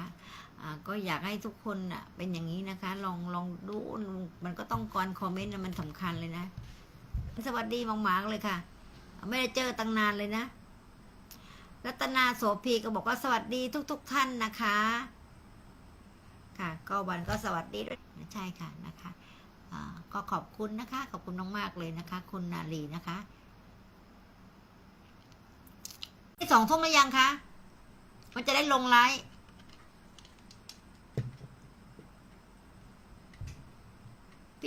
นะคะก็อยากให้ทุกคนอะเป็นอย่างนี้นะคะ ลองลองดูมันก็ต้องก่อนคอมเมนต์มันสำคัญเลยนะ สวัสดีมากๆเลยค่ะ ไม่ได้เจอตั้งนานเลยนะ รัตนาโสภีก็บอกว่าสวัสดีทุก ๆท่านนะคะ ค่ะ ก็วันก็สวัสดีด้วยใช่ค่ะนะคะก็ขอบคุณนะคะ ขอบคุณมากๆเลยนะคะ คุณนาลีนะคะที่สองทุ่มหรือยังคะ มันจะได้ลงไลฟ์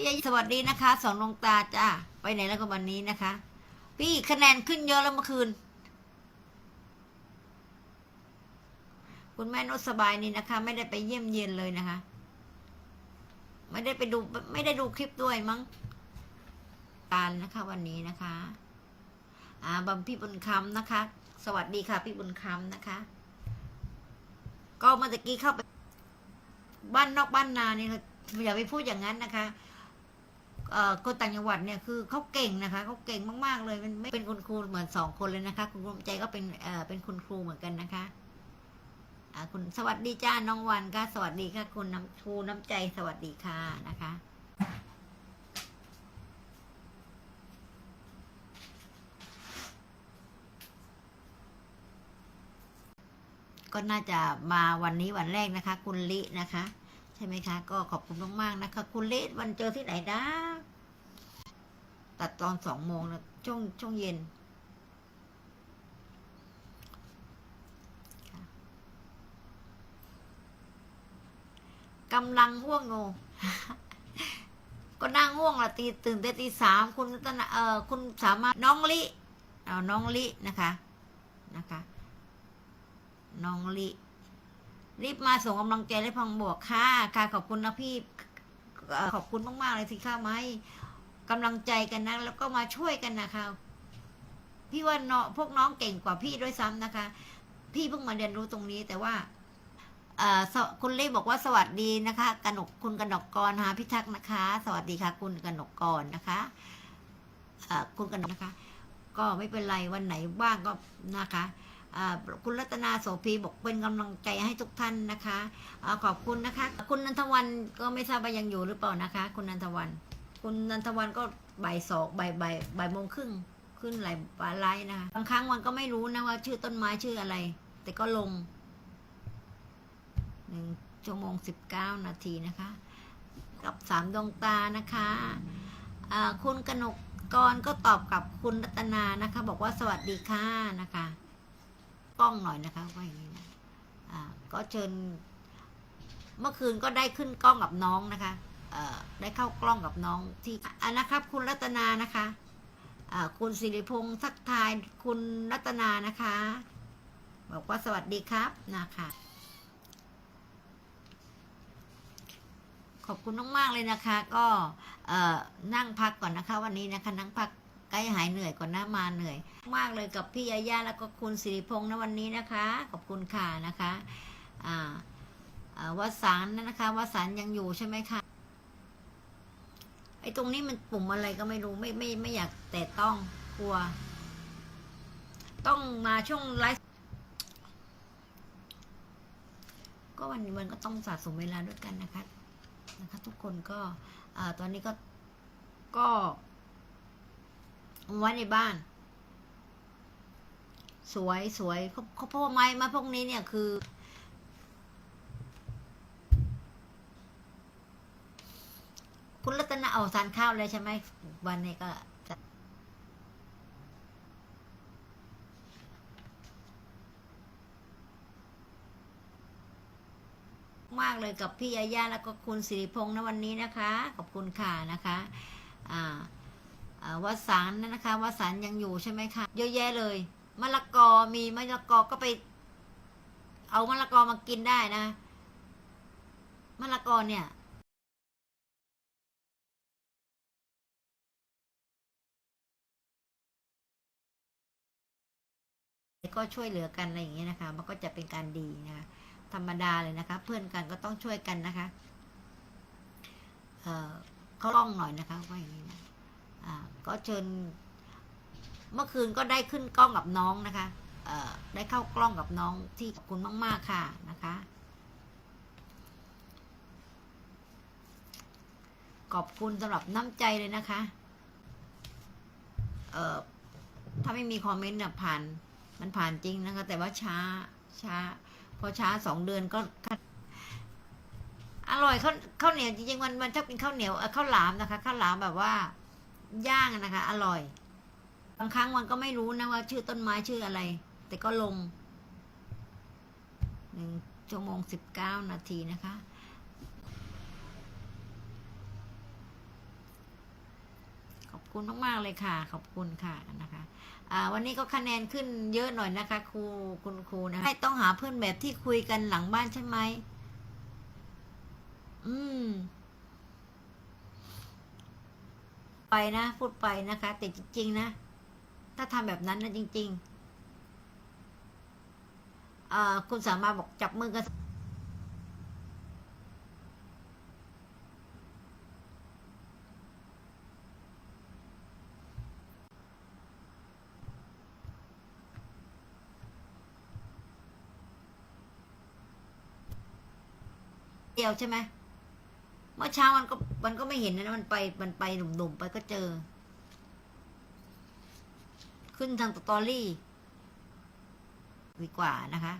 พี่สวัสดีนะคะสองดวงตาจ้าไปไหนแล้วก็วันนี้นะคะ พี่คะแนนขึ้นเยอะแล้วเมื่อคืน คุณแม่นุสบายนี่นะคะ ไม่ได้ไปเยี่ยมเยียนเลยนะคะ ไม่ได้ไปดูไม่ได้ดูคลิปด้วยมั้งตาลนะคะ วันนี้นะคะ อ่าบัมพี่บุญคำนะคะ สวัสดีค่ะ พี่บุญคำนะคะ ก็เมื่อตะกี้เข้าไป บ้านนอกบ้านนานี่ค่ะอย่าไปพูดอย่างนั้นนะคะ คนต่างจังหวัดเนี่ยคือเขาเก่งนะคะเขาเก่งมากๆเลยมันไม่เป็นคุณครูเหมือนสองคนเลยนะคะ คุณภูมิใจก็เป็นเป็นคุณครูเหมือนกันนะคะคุณสวัสดีจ้าน้องวันค่ะสวัสดีค่ะ คุณน้ำชูน้ำใจสวัสดีค่ะนะคะก็น่าจะมาวันนี้วันแรกนะคะ คุณลินะคะ ช่ไหมคะ ก็ขอบคุณมากๆนะคะ คุณเลิวันเจอที่ไหนนะตัดตอนสองโมงนะช่วงช่วงเย็นกำลังง่วงงก็นั่งง่วงละตีตื่นแต่ตีสามคุณตนาเออคุณสามารถน้องลิเอาน้องลินะคะนะคะ น้องลิ รีบมาส่งกำลังใจและพังบวกค่ะค่ะขอบคุณนะพี่ขอบคุณมากๆเลยที่เข้ามาให้กำลังใจกันนะแล้วก็มาช่วยกันนะคะ พี่ว่าเนาะพวกน้องเก่งกว่าพี่ด้วยซ้ำนะคะ พี่เพิ่งมาเรียนรู้ตรงนี้แต่ว่าคุณเล่บอกว่าสวัสดีนะคะกนกคุณกนกกรหาพิทักษ์นะคะ สวัสดีค่ะ คุณกนกกรนะคะคุณกนกนะคะ ก็ไม่เป็นไรวันไหนว่างก็นะคะ คุณรัตนาโสภีบอกเป็นกำลังใจให้ทุกท่านนะคะอาขอบคุณนะคะ คุณนันทวันก็ไม่ทราบว่ายังอยู่หรือเปล่านะคะ คุณนันทวัน คุณนันทวันก็บ่ายสองบ่ายบ่ายบ่ายโมงครึ่งขึ้นหลปลาไลน์นะคะบางครั้งวันก็ไม่รู้นะว่า ชื่อต้นไม้ชื่ออะไร แต่ก็ลงหนึ่งชั่วโมงสิบเก้านาทีนะคะ กับสามดวงตานะคะอ่าคุณกนกกรก็ตอบกับคุณรัตนานะคะ บอกว่าสวัสดีค่ะนะคะ กล้องหน่อยนะคะว่าอย่างนี้นะอ่าก็เชิญ เมื่อคืนก็ได้ขึ้นกล้องกับน้องนะคะเอ่อได้เข้ากล้องกับน้องที่อ่านะครับ คุณรัตนานะคะอ่าคุณสิริพงษ์ทักทายคุณรัตนานะคะ บอกว่าสวัสดีครับนะคะขอบคุณมากๆเลยนะคะ ก็นั่งพักก่อนนะคะ วันนี้นะคะนั่งพัก ใกล้หายเหนื่อยก่อนหนะมาเหนื่อย มากเลยกับพี่ยาย่าแล้วก็คุณสิริพงษ์นะวันนี้นะคะ ขอบคุณค่ะนะคะอ่าอ่าวสานนะคะวัสานยังอยู่ใช่ไหมคะไอ้ตรงนี้มันปุ่มอะไรก็ไม่รู้ไม่ไม่ไม่อยากแตะต้องกลัว ต้องมาช่วงไลฟ์ก็วันนี้มันก็ต้องสะสมเวลาด้วยกันนะคะนะคะ ทุกคนก็ตอนนี้ก็ก็ เอาไว้ในบ้าน สวยสวยเขาเขาพราะว่าไม้ม้พวกนี้เนี่ยคือ คุณรัตนาเอาทานข้าวเลยใช่ไหมวันนี้ก็มากเลยกับพี่ยาย่าแล้วก็คุณสิริพงษ์นะวันนี้นะคะ ขอบคุณค่ะนะคะ อ่า วสานนะคะวสานยังอยู่ใช่ไหมคะเยอะแยะเลยมะละกอมีมะละกอก็ไป เอามะละกอมากินได้นะมะละกอเนี่ยก็ช่วยเหลือกันอะไรอย่างเงี้ยนะคะ มันก็จะเป็นการดีนะคะธรรมดาเลยนะคะ เพื่อนกันก็ต้องช่วยกันนะคะ เอ่อเขาล้องหน่อยนะคะว่าอย่างนี้นะอ่า ก็เชิญ เมื่อคืนก็ได้ขึ้นกล้องกับน้องนะคะ เออได้เข้ากล้องกับน้องที่ขอบคุณมาก ๆ ค่ะนะคะ ขอบคุณสำหรับน้ำใจเลยนะคะ เออถ้าไม่มีคอมเมนต์เนี่ยผ่าน มันผ่านจริงนะคะ แต่ว่าช้า ช้า พอช้าสองเดือนก็อร่อยข้าวข้าวเหนียวจริงๆมันมันชอบกินข้าวเหนียวข้าวหลามนะคะข้าวหลามแบบว่า ย่างนะคะ อร่อย บางครั้งมันก็ไม่รู้นะว่า ชื่อต้นไม้ชื่ออะไร แต่ก็ลงหนึ่งชั่วโมงสิบเก้านาทีนะคะขอบคุณมากๆเลยค่ะ ขอบคุณค่ะนะคะวันนี้ก็คะแนนขึ้นเยอะหน่อยนะคะ ครูคุณครูนะให้ต้องหาเพื่อนแบบที่คุยกันหลังบ้านใช่ไหมอืม ไปนะ พูดไปนะคะ แต่จริง ๆ นะ ถ้าทำแบบนั้นนะจริงๆคุณสามารถบอกจับมือกันเดียวใช่ไหม มื่อเช้ามันก็มันก็ไม่เห็นนะมันไปมันไปหนุ่มๆไปก็เจอ ขึ้นทางสตอรี่ดีกว่านะคะ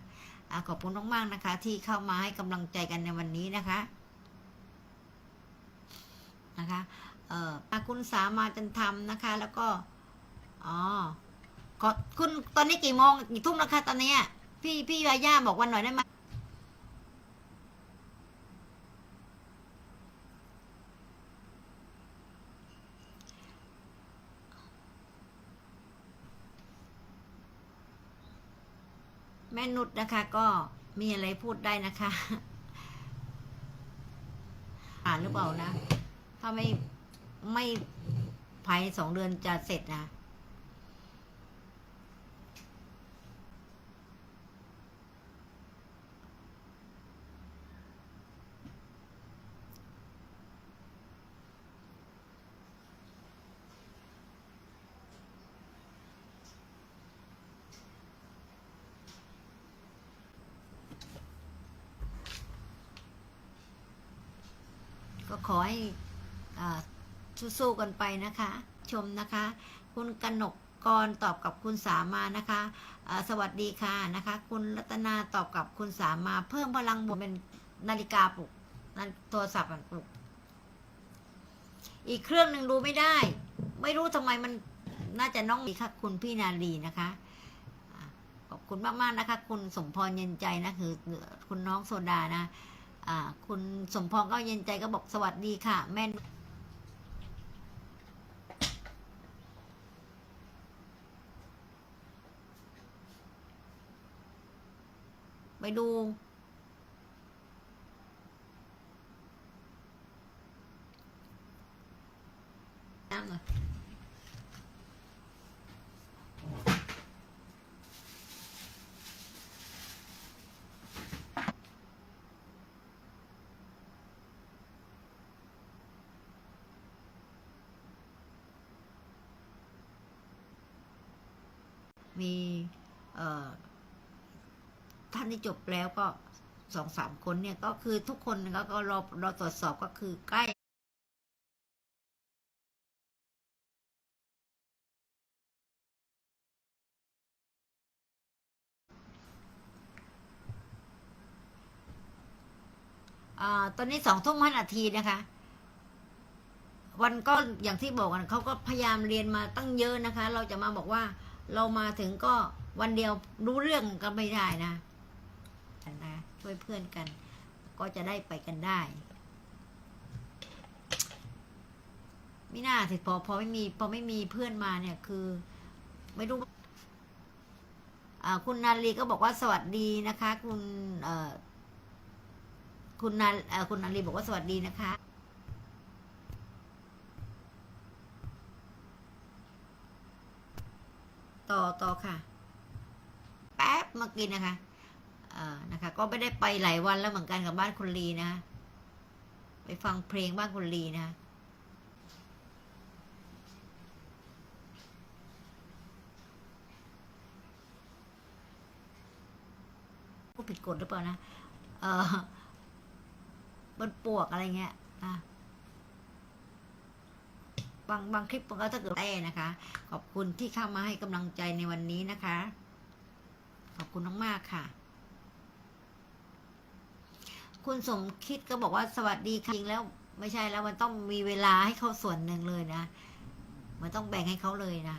อะขอบคุณมากๆนะคะ ที่เข้ามาให้กำลังใจกันในวันนี้นะคะ นะคะ เอ่อคุณสามาจันทำนะคะ แล้วก็อ๋อขอคุณตอนนี้กี่โมงกี่ทุ่มแล้วคะตอนนี้ พี่พี่ยาย่าบอกวันหน่อยได้ไหม แม่นุชนะคะก็มีอะไรพูดได้นะคะ อ่านหรือเปล่านะ ถ้าไม่ไม่ภายสองเดือนจะเสร็จนะ ก็ ขอให้สู้ๆกันไปนะคะ ชมนะคะ คุณกนกกรตอบกับคุณสามานะคะสวัสดีค่ะนะคะ คุณรัตนาตอบกับคุณสามาเพิ่มพลังบวกเป็นนาฬิกาปลุกนาโทรศัพท์มันปลุก อีกเครื่องหนึ่งดูไม่ได้ ไม่รู้ทำไมมันน่าจะน้องมีค่ะคุณพี่นาลีนะคะขอบคุณมากๆนะคะ คุณสมพรเย็นใจนะคือคุณน้องโซดานะ คุณสมพรก็เย็นใจก็บอกสวัสดีค่ะ แม่นไปดู มีท่านที่จบแล้วก็สองสามคนเนี่ยก็คือทุกคนก็ก็รอรอตรวจสอบก็คือใกล้อตอนนี้สองทุ่มห้านาทีนะคะ วันก็อย่างที่บอกกันเขาก็พยายามเรียนมาตั้งเยอะนะคะ เราจะมาบอกว่า เรามาถึงก็วันเดียวรู้เรื่องก็ไม่ได้นะนะช่วยเพื่อนกัน ก็จะได้ไปกันได้ไม่น่าสิพอพอไม่มีพอไม่มีเพื่อนมาเนี่ย คือ ไม่รู้คุณนาลีก็บอกว่าสวัสดีนะคะ คุณคุณนาคุณนาลีบอกว่าสวัสดีนะคะ ต่อต่อค่ะ แป๊บเมื่อกี้นะคะเอ่อนะคะ ก็ไม่ได้ไปหลายวันแล้วเหมือนกันกับบ้านคุณลีนะ ไปฟังเพลงบ้านคุณลีนะผู้ผิดกฎหรือเปล่านะ เออบนปวกอะไรเงี้ย อะ บางบางคลิปมันก็ถ้าเกิดได้นะคะ ขอบคุณที่เข้ามาให้กำลังใจในวันนี้นะคะ ขอบคุณมากๆค่ะ คุณสมคิดก็บอกว่าสวัสดีค่ะจริงแล้วไม่ใช่แล้วมันต้องมีเวลาให้เขาส่วนหนึ่งเลยนะ มันต้องแบ่งให้เขาเลยนะ